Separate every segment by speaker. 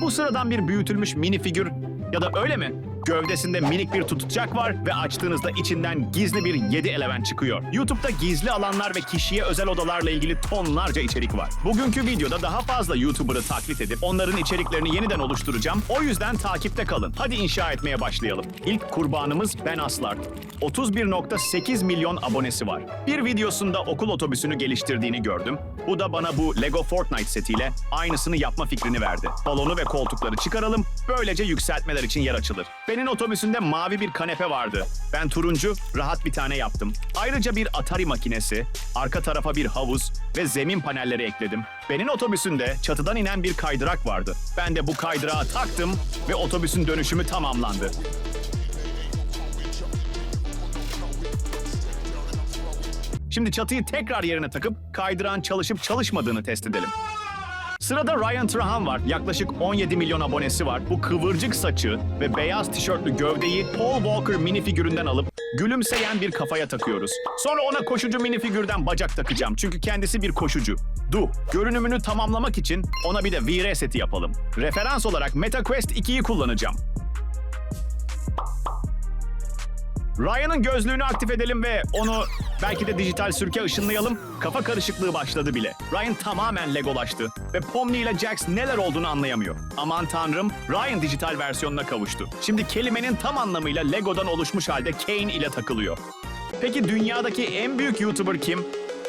Speaker 1: Bu sıradan bir büyütülmüş mini figür ya da öyle mi? Gövdesinde minik bir tutacak var ve açtığınızda içinden gizli bir 7 element çıkıyor. YouTube'da gizli alanlar ve kişiye özel odalarla ilgili tonlarca içerik var. Bugünkü videoda daha fazla YouTuber'ı taklit edip onların içeriklerini yeniden oluşturacağım. O yüzden takipte kalın. Hadi inşa etmeye başlayalım. İlk kurbanımız Ben Aslar. 31.8 milyon abonesi var. Bir videosunda okul otobüsünü geliştirdiğini gördüm. Bu da bana bu Lego Fortnite setiyle aynısını yapma fikrini verdi. Balonu ve koltukları çıkaralım, böylece yükseltmeler için yer açılır. Ben'in otobüsünde mavi bir kanepe vardı. Ben turuncu, rahat bir tane yaptım. Ayrıca bir Atari makinesi, arka tarafa bir havuz ve zemin panelleri ekledim. Ben'in otobüsünde çatıdan inen bir kaydırak vardı. Ben de bu kaydırağı taktım ve otobüsün dönüşümü tamamlandı. Şimdi çatıyı tekrar yerine takıp kaydırağın çalışıp çalışmadığını test edelim. Sırada Ryan Trahan var. Yaklaşık 17 milyon abonesi var. Bu kıvırcık saçı ve beyaz tişörtlü gövdeyi Paul Walker minifigüründen alıp gülümseyen bir kafaya takıyoruz. Sonra ona koşucu minifigürden bacak takacağım. Çünkü kendisi bir koşucu. Du, görünümünü tamamlamak için ona bir de VR seti yapalım. Referans olarak MetaQuest 2'yi kullanacağım. Ryan'ın gözlüğünü aktif edelim ve onu belki de dijital sürke ışınlayalım. Kafa karışıklığı başladı bile. Ryan tamamen legolaştı ve Pomni ile Jax neler olduğunu anlayamıyor. Aman tanrım, Ryan dijital versiyonuna kavuştu. Şimdi kelimenin tam anlamıyla Lego'dan oluşmuş halde Kane ile takılıyor. Peki dünyadaki en büyük YouTuber kim?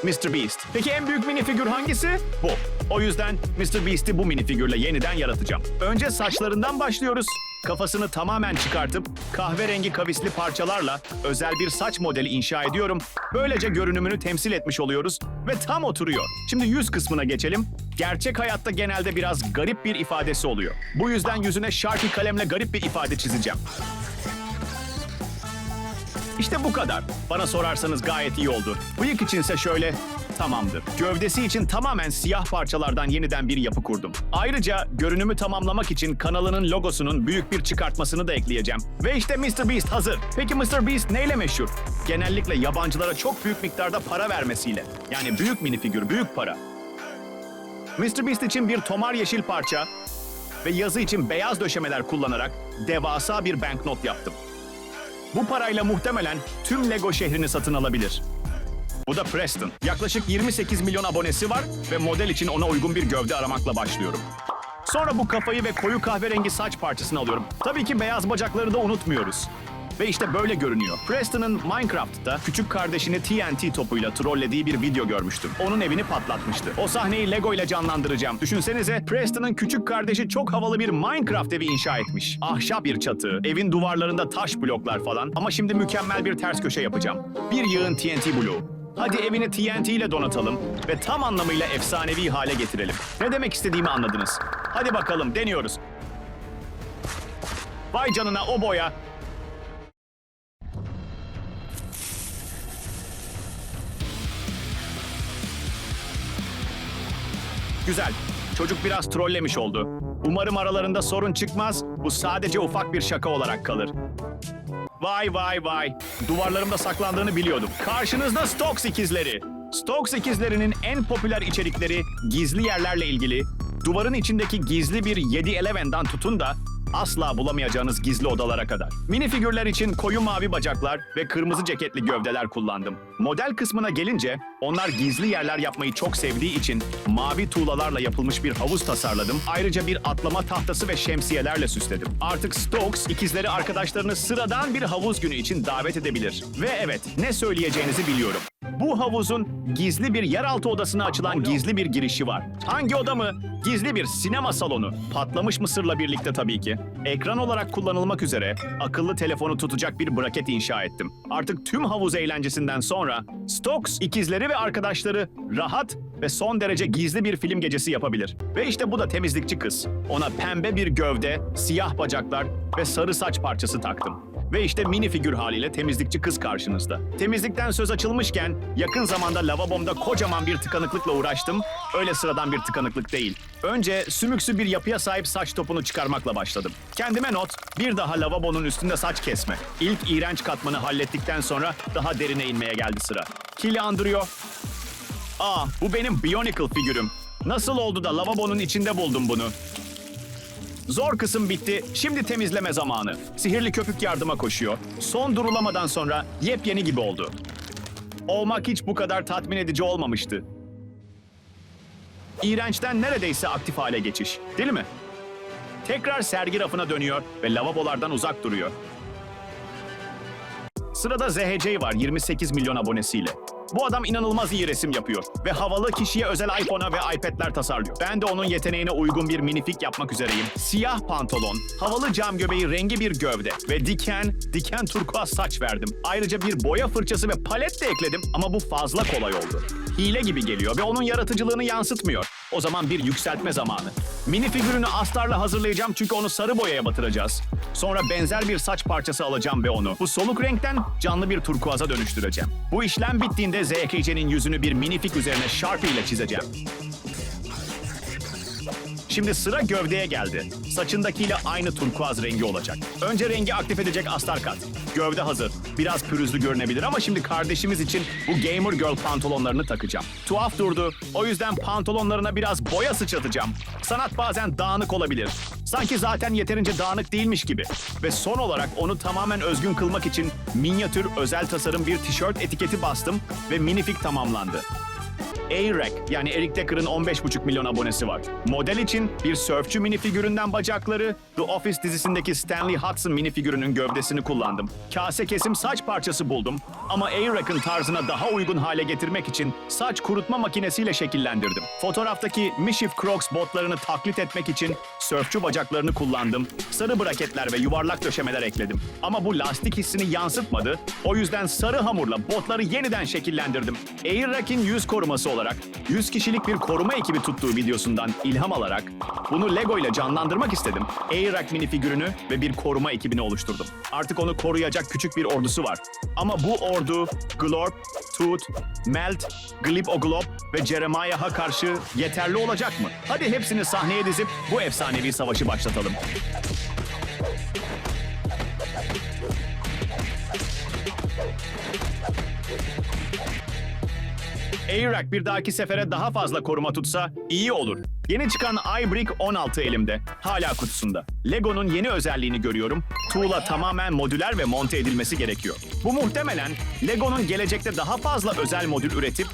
Speaker 1: Mr. Beast. Peki en büyük minifigür hangisi? Bu. O yüzden Mr. Beast'i bu minifigürle yeniden yaratacağım. Önce saçlarından başlıyoruz. Kafasını tamamen çıkartıp kahverengi kavisli parçalarla özel bir saç modeli inşa ediyorum. Böylece görünümünü temsil etmiş oluyoruz ve tam oturuyor. Şimdi yüz kısmına geçelim. Gerçek hayatta genelde biraz garip bir ifadesi oluyor. Bu yüzden yüzüne Sharpie kalemle garip bir ifade çizeceğim. İşte bu kadar. Bana sorarsanız gayet iyi oldu. Bıyık içinse şöyle tamamdır. Gövdesi için tamamen siyah parçalardan yeniden bir yapı kurdum. Ayrıca görünümü tamamlamak için kanalının logosunun büyük bir çıkartmasını da ekleyeceğim. Ve işte Mr. Beast hazır. Peki Mr. Beast neyle meşhur? Genellikle yabancılara çok büyük miktarda para vermesiyle. Yani büyük minifigür, büyük para. Mr. Beast için bir tomar yeşil parça ve yazı için beyaz döşemeler kullanarak devasa bir banknot yaptım. Bu parayla muhtemelen tüm Lego şehrini satın alabilir. Bu da Preston. Yaklaşık 28 milyon abonesi var ve model için ona uygun bir gövde aramakla başlıyorum. Sonra bu kafayı ve koyu kahverengi saç parçasını alıyorum. Tabii ki beyaz bacakları da unutmuyoruz. Ve işte böyle görünüyor. Preston'ın Minecraft'ta küçük kardeşini TNT topuyla trollediği bir video görmüştüm. Onun evini patlatmıştı. O sahneyi Lego ile canlandıracağım. Düşünsenize Preston'ın küçük kardeşi çok havalı bir Minecraft evi inşa etmiş. Ahşap bir çatı, evin duvarlarında taş bloklar falan. Ama şimdi mükemmel bir ters köşe yapacağım. Bir yığın TNT bloğu. Hadi evini TNT ile donatalım ve tam anlamıyla efsanevi hale getirelim. Ne demek istediğimi anladınız. Hadi bakalım deniyoruz. Vay canına o boya. Güzel. Çocuk biraz trollemiş oldu. Umarım aralarında sorun çıkmaz. Bu sadece ufak bir şaka olarak kalır. Vay vay vay. Duvarlarımda saklandığını biliyordum. Karşınızda Stokes ikizleri. Stokes ikizlerinin en popüler içerikleri gizli yerlerle ilgili, duvarın içindeki gizli bir 7 elevendan tutun da asla bulamayacağınız gizli odalara kadar. Minifigürler için koyu mavi bacaklar ve kırmızı ceketli gövdeler kullandım. Model kısmına gelince onlar gizli yerler yapmayı çok sevdiği için mavi tuğlalarla yapılmış bir havuz tasarladım. Ayrıca bir atlama tahtası ve şemsiyelerle süsledim. Artık Stokes ikizleri arkadaşlarını sıradan bir havuz günü için davet edebilir. Ve evet ne söyleyeceğinizi biliyorum. Bu havuzun gizli bir yeraltı odasına açılan gizli bir girişi var. Hangi oda mı? Gizli bir sinema salonu. Patlamış mısırla birlikte tabii ki. Ekran olarak kullanılmak üzere akıllı telefonu tutacak bir braket inşa ettim. Artık tüm havuz eğlencesinden sonra Stokes ikizleri ve arkadaşları rahat ve son derece gizli bir film gecesi yapabilir. Ve işte bu da temizlikçi kız. Ona pembe bir gövde, siyah bacaklar ve sarı saç parçası taktım. Ve işte mini figür haliyle temizlikçi kız karşınızda. Temizlikten söz açılmışken yakın zamanda lavabomda kocaman bir tıkanıklıkla uğraştım. Öyle sıradan bir tıkanıklık değil. Önce sümüksü bir yapıya sahip saç topunu çıkarmakla başladım. Kendime not, bir daha lavabonun üstünde saç kesme. İlk iğrenç katmanı hallettikten sonra daha derine inmeye geldi sıra. Kili andırıyor. Aa, bu benim Bionicle figürüm. Nasıl oldu da lavabonun içinde buldum bunu? Zor kısım bitti. Şimdi temizleme zamanı. Sihirli köpük yardıma koşuyor. Son durulamadan sonra yepyeni gibi oldu. Olmak hiç bu kadar tatmin edici olmamıştı. İğrençten neredeyse aktif hale geçiş. Değil mi? Tekrar sergi rafına dönüyor ve lavabolardan uzak duruyor. Sırada ZHC var 28 milyon abonesiyle. Bu adam inanılmaz iyi resim yapıyor ve havalı kişiye özel iPhone'a ve iPad'ler tasarlıyor. Ben de onun yeteneğine uygun bir minifik yapmak üzereyim. Siyah pantolon, havalı cam göbeği rengi bir gövde ve diken, diken turkuaz saç verdim. Ayrıca bir boya fırçası ve palet de ekledim ama bu fazla kolay oldu. Hile gibi geliyor ve onun yaratıcılığını yansıtmıyor. O zaman bir yükseltme zamanı. Mini figürünü astarla hazırlayacağım çünkü onu sarı boyaya batıracağız. Sonra benzer bir saç parçası alacağım ve onu bu soluk renkten canlı bir turkuaza dönüştüreceğim. Bu işlem bittiğinde ZKC'nin yüzünü bir minifik üzerine Sharpie ile çizeceğim. Şimdi sıra gövdeye geldi. Saçındakiyle aynı turkuaz rengi olacak. Önce rengi aktif edecek astar kat. Gövde hazır. Biraz pürüzlü görünebilir ama şimdi kardeşimiz için bu gamer girl pantolonlarını takacağım. Tuhaf durdu. O yüzden pantolonlarına biraz boya sıçratacağım. Sanat bazen dağınık olabilir. Sanki zaten yeterince dağınık değilmiş gibi. Ve son olarak onu tamamen özgün kılmak için minyatür özel tasarım bir tişört etiketi bastım ve minifik tamamlandı. A-Rec yani Eric Decker'ın 15,5 milyon abonesi var. Model için bir sörfçü minifigüründen bacakları, The Office dizisindeki Stanley Hudson minifigürünün gövdesini kullandım. Kase kesim saç parçası buldum ama A-Rec'in tarzına daha uygun hale getirmek için saç kurutma makinesiyle şekillendirdim. Fotoğraftaki Mischief Crocs botlarını taklit etmek için sörfçü bacaklarını kullandım. Sarı braketler ve yuvarlak döşemeler ekledim. Ama bu lastik hissini yansıtmadı. O yüzden sarı hamurla botları yeniden şekillendirdim. A-Rec'in yüz koruması olarak 100 kişilik bir koruma ekibi tuttuğu videosundan ilham alarak bunu Lego ile canlandırmak istedim. A-Rec minifigürünü ve bir koruma ekibini oluşturdum. Artık onu koruyacak küçük bir ordusu var. Ama bu ordu Glorp, Toot, Melt, Glib Oglop ve Jeremiah'a karşı yeterli olacak mı? Hadi hepsini sahneye dizip bu efsanevi savaşı başlatalım. Airac bir dahaki sefere daha fazla koruma tutsa iyi olur. Yeni çıkan iBrick 16 elimde. Hala kutusunda. Lego'nun yeni özelliğini görüyorum. Tuğla tamamen modüler ve monte edilmesi gerekiyor. Bu muhtemelen Lego'nun gelecekte daha fazla özel modül üretip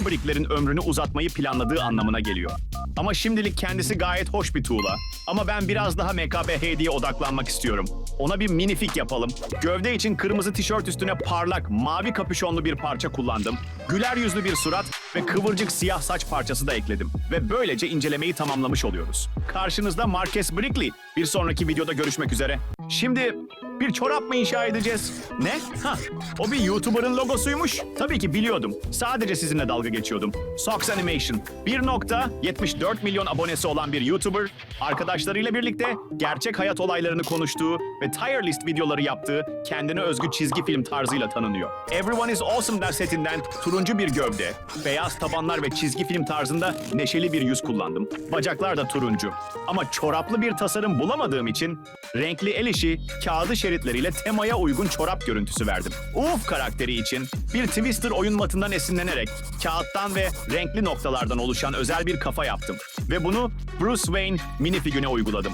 Speaker 1: iBrick'lerin ömrünü uzatmayı planladığı anlamına geliyor. Ama şimdilik kendisi gayet hoş bir tuğla. Ama ben biraz daha MKBHD'ye odaklanmak istiyorum. Ona bir minifik yapalım. Gövde için kırmızı tişört üstüne parlak, mavi kapüşonlu bir parça kullandım. Güler yüzlü bir surat ve kıvırcık siyah saç parçası da ekledim. Ve böylece incelemeyi tamamlamış oluyoruz. Karşınızda Marques Brickley. Bir sonraki videoda görüşmek üzere. Şimdi bir çorap mı inşa edeceğiz? Ne? Ha, o bir YouTuber'ın logosuymuş. Tabii ki biliyordum. Sadece sizinle dalga geçiyordum. Sox Animation. 1.74 milyon abonesi olan bir YouTuber, arkadaşlarıyla birlikte gerçek hayat olaylarını konuştuğu ve tier list videoları yaptığı kendine özgü çizgi film tarzıyla tanınıyor. Everyone is Awesome'den setinden turuncu bir gövde, beyaz tabanlar ve çizgi film tarzında neşeli bir yüz kullandım. Bacaklar da turuncu. Ama çoraplı bir tasarım bulamadığım için renkli el işi, kağıdı şeritleriyle temaya uygun çorap görüntüsü verdim. Uf karakteri için bir Twister oyun matından esinlenerek kağıttan ve renkli noktalardan oluşan özel bir kafa yaptım. Ve bunu Bruce Wayne minifigüne uyguladım.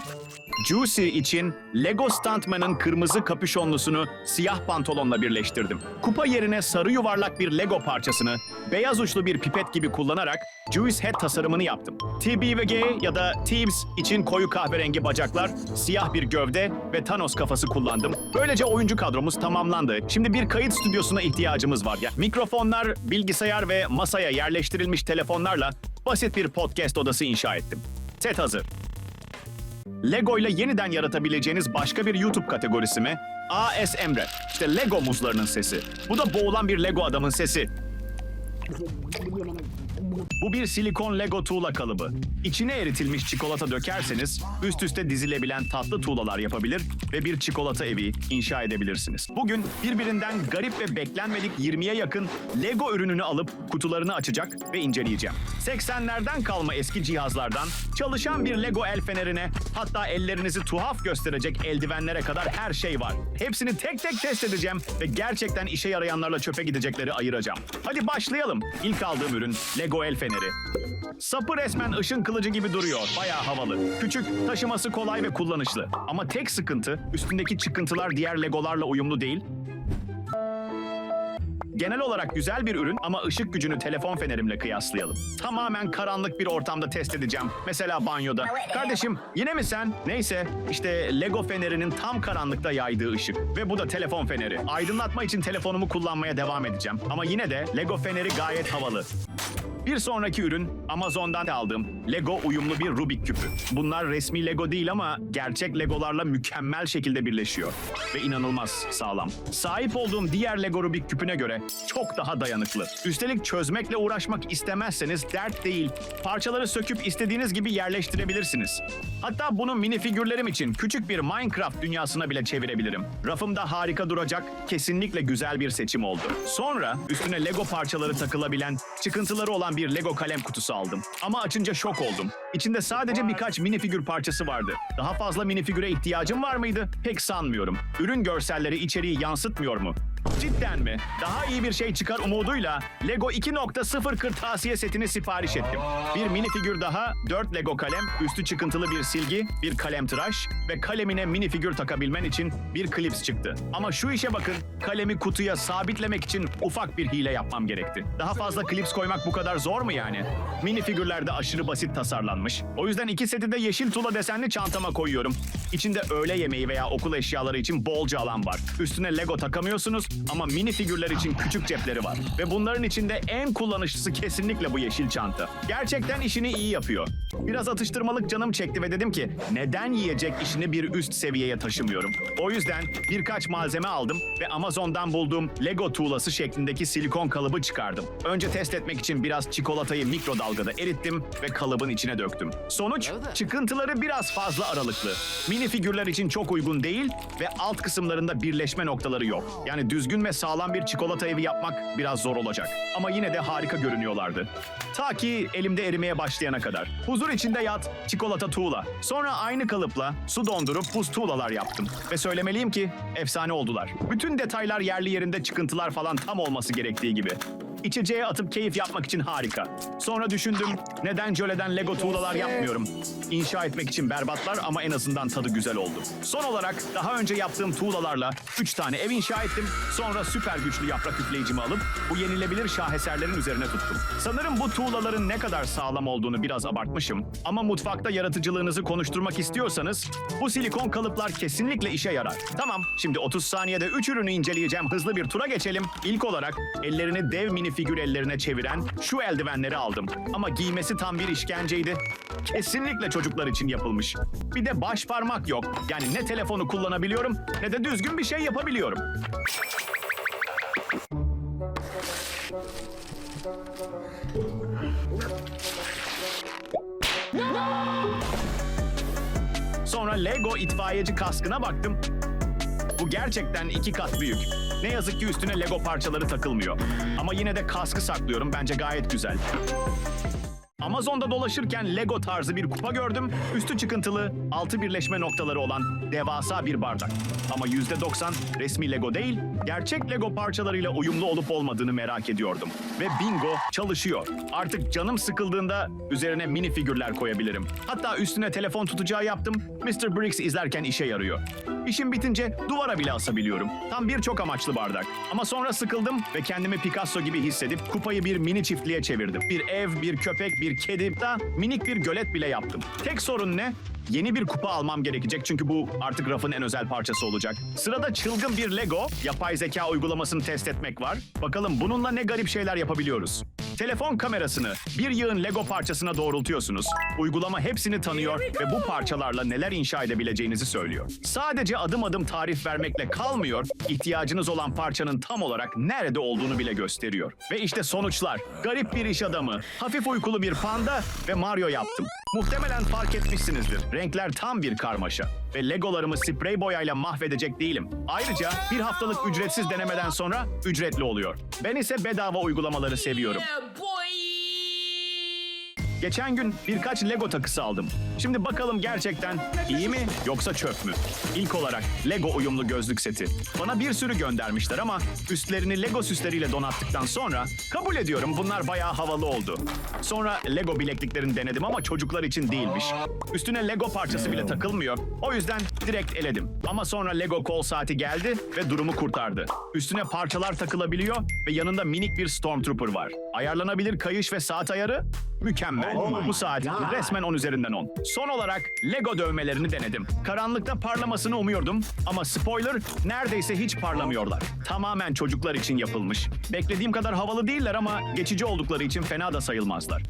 Speaker 1: Juicy için Lego Stuntman'ın kırmızı kapüşonlusunu siyah pantolonla birleştirdim. Kupa yerine sarı yuvarlak bir Lego parçasını beyaz uçlu bir pipet gibi kullanarak Juice Head tasarımını yaptım. TB ve G ya da Thebes için koyu kahverengi bacaklar, siyah bir gövde ve Thanos kafası kullandım. Böylece oyuncu kadromuz tamamlandı. Şimdi bir kayıt stüdyosuna ihtiyacımız var. Ya, mikrofonlar, bilgisayar ve masaya yerleştirilmiş telefonlarla basit bir podcast odası inşa ettim. Set hazır. Lego ile yeniden yaratabileceğiniz başka bir YouTube kategorisi mi? ASMR. İşte Lego muzlarının sesi. Bu da boğulan bir Lego adamın sesi. Bu bir silikon Lego tuğla kalıbı. İçine eritilmiş çikolata dökerseniz üst üste dizilebilen tatlı tuğlalar yapabilir ve bir çikolata evi inşa edebilirsiniz. Bugün birbirinden garip ve beklenmedik 20'ye yakın Lego ürününü alıp kutularını açacak ve inceleyeceğim. 80'lerden kalma eski cihazlardan çalışan bir Lego el fenerine hatta ellerinizi tuhaf gösterecek eldivenlere kadar her şey var. Hepsini tek tek test edeceğim ve gerçekten işe yarayanlarla çöpe gidecekleri ayıracağım. Hadi başlayalım. İlk aldığım ürün Lego Noel feneri. Sapı resmen ışın kılıcı gibi duruyor. Bayağı havalı. Küçük, taşıması kolay ve kullanışlı. Ama tek sıkıntı üstündeki çıkıntılar diğer legolarla uyumlu değil. Genel olarak güzel bir ürün ama ışık gücünü telefon fenerimle kıyaslayalım. Tamamen karanlık bir ortamda test edeceğim. Mesela banyoda. Kardeşim yine mi sen? Neyse işte Lego fenerinin tam karanlıkta yaydığı ışık. Ve bu da telefon feneri. Aydınlatma için telefonumu kullanmaya devam edeceğim. Ama yine de Lego feneri gayet havalı. Bir sonraki ürün Amazon'dan aldığım Lego uyumlu bir Rubik küpü. Bunlar resmi Lego değil ama gerçek Legolarla mükemmel şekilde birleşiyor. Ve inanılmaz sağlam. Sahip olduğum diğer Lego Rubik küpüne göre çok daha dayanıklı. Üstelik çözmekle uğraşmak istemezseniz dert değil. Parçaları söküp istediğiniz gibi yerleştirebilirsiniz. Hatta bunu mini figürlerim için küçük bir Minecraft dünyasına bile çevirebilirim. Rafımda harika duracak, kesinlikle güzel bir seçim oldu. Sonra üstüne Lego parçaları takılabilen, çıkıntıları olan bir Lego kalem kutusu aldım. Ama açınca şok oldum. İçinde sadece birkaç minifigür parçası vardı. Daha fazla minifigüre ihtiyacım var mıydı? Pek sanmıyorum. Ürün görselleri içeriği yansıtmıyor mu? Cidden mi? Daha iyi bir şey çıkar umuduyla Lego 2.0 kırtasiye setini sipariş ettim. Bir minifigür daha, 4 Lego kalem, üstü çıkıntılı bir silgi, bir kalem tıraş ve kalemine minifigür takabilmen için bir klips çıktı. Ama şu işe bakın, kalemi kutuya sabitlemek için ufak bir hile yapmam gerekti. Daha fazla klips koymak bu kadar zor mu yani? Minifigürler de aşırı basit tasarlanmış. O yüzden iki seti de yeşil tula desenli çantama koyuyorum. İçinde öğle yemeği veya okul eşyaları için bolca alan var. Üstüne Lego takamıyorsunuz ama mini figürler için küçük cepleri var. Ve bunların içinde en kullanışlısı kesinlikle bu yeşil çanta. Gerçekten işini iyi yapıyor. Biraz atıştırmalık canım çekti ve dedim ki neden yiyecek işini bir üst seviyeye taşımıyorum? O yüzden birkaç malzeme aldım ve Amazon'dan bulduğum Lego tuğlası şeklindeki silikon kalıbı çıkardım. Önce test etmek için biraz çikolatayı mikrodalgada erittim ve kalıbın içine döktüm. Sonuç çıkıntıları biraz fazla aralıklı. Mini figürler için çok uygun değil ve alt kısımlarında birleşme noktaları yok. Yani düzgün ve sağlam bir çikolata evi yapmak biraz zor olacak. Ama yine de harika görünüyorlardı. Ta ki elimde erimeye başlayana kadar. Huzur içinde yat, çikolata tuğla. Sonra aynı kalıpla su dondurup buz tuğlalar yaptım. Ve söylemeliyim ki efsane oldular. Bütün detaylar yerli yerinde çıkıntılar falan tam olması gerektiği gibi. İçeceğe atıp keyif yapmak için harika. Sonra düşündüm neden jöleden Lego tuğlalar yapmıyorum. İnşa etmek için berbatlar ama en azından tadı güzel oldu. Son olarak daha önce yaptığım tuğlalarla 3 tane ev inşa ettim. Sonra süper güçlü yaprak üfleyicimi alıp bu yenilebilir şaheserlerin üzerine tuttum. Sanırım bu tuğlaların ne kadar sağlam olduğunu biraz abartmışım. Ama mutfakta yaratıcılığınızı konuşturmak istiyorsanız bu silikon kalıplar kesinlikle işe yarar. Tamam şimdi 30 saniyede 3 ürünü inceleyeceğim. Hızlı bir tura geçelim. İlk olarak ellerini dev mini figür ellerine çeviren şu eldivenleri aldım. Ama giymesi tam bir işkenceydi. Kesinlikle çocuklar için yapılmış. Bir de baş parmak yok. Yani ne telefonu kullanabiliyorum ne de düzgün bir şey yapabiliyorum. Sonra Lego itfaiyeci kaskına baktım. Bu gerçekten iki kat büyük. Ne yazık ki üstüne Lego parçaları takılmıyor. Ama yine de kaskı saklıyorum. Bence gayet güzel. Amazon'da dolaşırken Lego tarzı bir kupa gördüm. Üstü çıkıntılı, altı birleşme noktaları olan devasa bir bardak. Ama %90 resmi Lego değil, gerçek Lego parçalarıyla uyumlu olup olmadığını merak ediyordum. Ve bingo çalışıyor. Artık canım sıkıldığında üzerine mini figürler koyabilirim. Hatta üstüne telefon tutacağı yaptım. Mr. Briggs izlerken işe yarıyor. İşim bitince duvara bile asabiliyorum. Tam bir çok amaçlı bardak. Ama sonra sıkıldım ve kendimi Picasso gibi hissedip kupayı bir mini çiftliğe çevirdim. Bir ev, bir köpek, bir kedi, da minik bir gölet bile yaptım. Tek sorun ne? Yeni bir kupa almam gerekecek çünkü bu artık rafın en özel parçası olacak. Sırada çılgın bir Lego, yapay zeka uygulamasını test etmek var. Bakalım bununla ne garip şeyler yapabiliyoruz. Telefon kamerasını bir yığın Lego parçasına doğrultuyorsunuz. Uygulama hepsini tanıyor ve bu parçalarla neler inşa edebileceğinizi söylüyor. Sadece adım adım tarif vermekle kalmıyor, ihtiyacınız olan parçanın tam olarak nerede olduğunu bile gösteriyor. Ve işte sonuçlar. Garip bir iş adamı, hafif uykulu bir panda ve Mario yaptım. Muhtemelen fark etmişsinizdir. Renkler tam bir karmaşa. Ve legolarımı sprey boyayla mahvedecek değilim. Ayrıca bir haftalık ücretsiz denemeden sonra ücretli oluyor. Ben ise bedava uygulamaları seviyorum.
Speaker 2: Yeah, boy.
Speaker 1: Geçen gün birkaç Lego takısı aldım. Şimdi bakalım gerçekten iyi mi yoksa çöp mü? İlk olarak Lego uyumlu gözlük seti. Bana bir sürü göndermişler ama üstlerini Lego süsleriyle donattıktan sonra kabul ediyorum bunlar bayağı havalı oldu. Sonra Lego bilekliklerini denedim ama çocuklar için değilmiş. Üstüne Lego parçası bile takılmıyor. O yüzden direkt eledim. Ama sonra Lego kol saati geldi ve durumu kurtardı. Üstüne parçalar takılabiliyor ve yanında minik bir Stormtrooper var. Ayarlanabilir kayış ve saat ayarı mükemmel. Bu saat resmen 10 üzerinden 10. Son olarak Lego dövmelerini denedim. Karanlıkta parlamasını umuyordum ama spoiler neredeyse hiç parlamıyorlar. Tamamen çocuklar için yapılmış. Beklediğim kadar havalı değiller ama geçici oldukları için fena da sayılmazlar.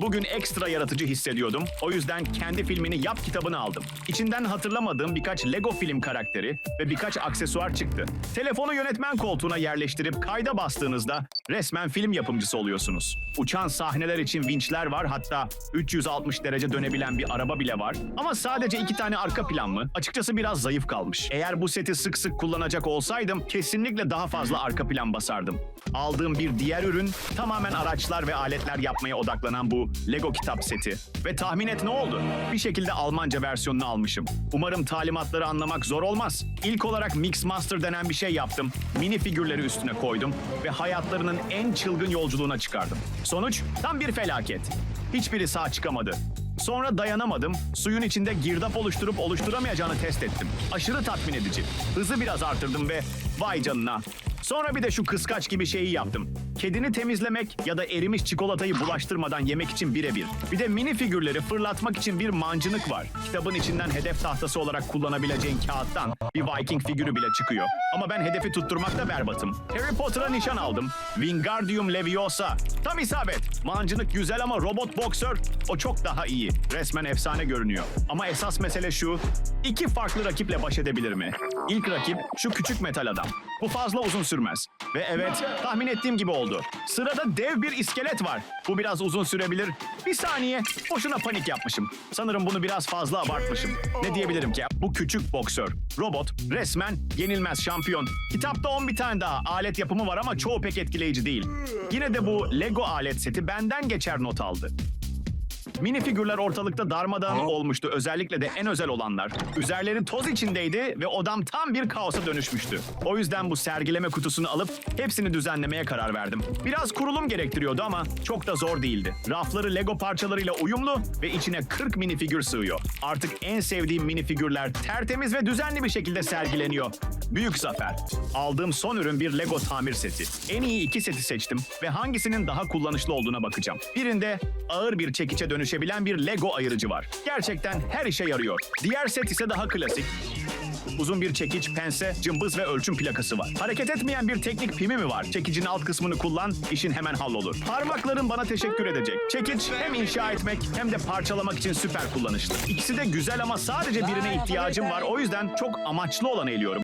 Speaker 1: Bugün ekstra yaratıcı hissediyordum. O yüzden kendi filmini yap kitabını aldım. İçinden hatırlamadığım birkaç Lego film karakteri ve birkaç aksesuar çıktı. Telefonu yönetmen koltuğuna yerleştirip kayda bastığınızda resmen film yapımcısı oluyorsunuz. Uçan sahneler için vinçler var hatta 360 derece dönebilen bir araba bile var. Ama sadece iki tane arka plan mı? Açıkçası biraz zayıf kalmış. Eğer bu seti sık sık kullanacak olsaydım kesinlikle daha fazla arka plan basardım. Aldığım bir diğer ürün tamamen araçlar ve aletler yapmaya odaklanan bu Lego kitap seti. Ve tahmin et ne oldu? Bir şekilde Almanca versiyonunu almışım. Umarım talimatları anlamak zor olmaz. İlk olarak Mix Master denen bir şey yaptım. Mini figürleri üstüne koydum ve hayatlarının en çılgın yolculuğuna çıkardım. Sonuç tam bir felaket. Hiçbiri sağ çıkamadı. Sonra dayanamadım. Suyun içinde girdap oluşturup oluşturamayacağını test ettim. Aşırı tatmin edici. Hızı biraz artırdım ve vay canına. Sonra bir de şu kıskaç gibi şeyi yaptım. Kedini temizlemek ya da erimiş çikolatayı bulaştırmadan yemek için birebir. Bir de mini figürleri fırlatmak için bir mancınık var. Kitabın içinden hedef tahtası olarak kullanabileceğin kağıttan bir Viking figürü bile çıkıyor. Ama ben hedefi tutturmakta berbatım. Harry Potter'a nişan aldım. Wingardium Leviosa. Tam isabet. Mancınık güzel ama robot boksör o çok daha iyi. Resmen efsane görünüyor. Ama esas mesele şu. iki farklı rakiple baş edebilir mi? İlk rakip şu küçük metal adam. Bu fazla uzun sürmez. Ve evet tahmin ettiğim gibi oldu. Sırada dev bir iskelet var. Bu biraz uzun sürebilir. Bir saniye. Boşuna panik yapmışım. Sanırım bunu biraz fazla abartmışım. Ne diyebilirim ki? Bu küçük boksör. Robot resmen yenilmez şampiyon. Kitapta 10 bir tane daha alet yapımı var ama çoğu pek etkileyici değil. Yine de bu Lego alet seti benden geçer not aldı. Mini figürler ortalıkta darmadağın olmuştu. Özellikle de en özel olanlar. Üzerleri toz içindeydi ve odam tam bir kaosa dönüşmüştü. O yüzden bu sergileme kutusunu alıp hepsini düzenlemeye karar verdim. Biraz kurulum gerektiriyordu ama çok da zor değildi. Rafları Lego parçalarıyla uyumlu ve içine 40 mini figür sığıyor. Artık en sevdiğim mini figürler tertemiz ve düzenli bir şekilde sergileniyor. Büyük zafer. Aldığım son ürün bir Lego tamir seti. En iyi iki seti seçtim ve hangisinin daha kullanışlı olduğuna bakacağım. Birinde ağır bir çekiçe dönüşebilen bir Lego ayırıcı var. Gerçekten her işe yarıyor. Diğer set ise daha klasik. Uzun bir çekiç, pense, cımbız ve ölçüm plakası var. Hareket etmeyen bir teknik pimi mi var? Çekicin alt kısmını kullan, işin hemen hallolur. Parmakların bana teşekkür edecek. Çekiç hem inşa etmek hem de parçalamak için süper kullanışlı. İkisi de güzel ama sadece birine ihtiyacım var. O yüzden çok amaçlı olanı eliyorum.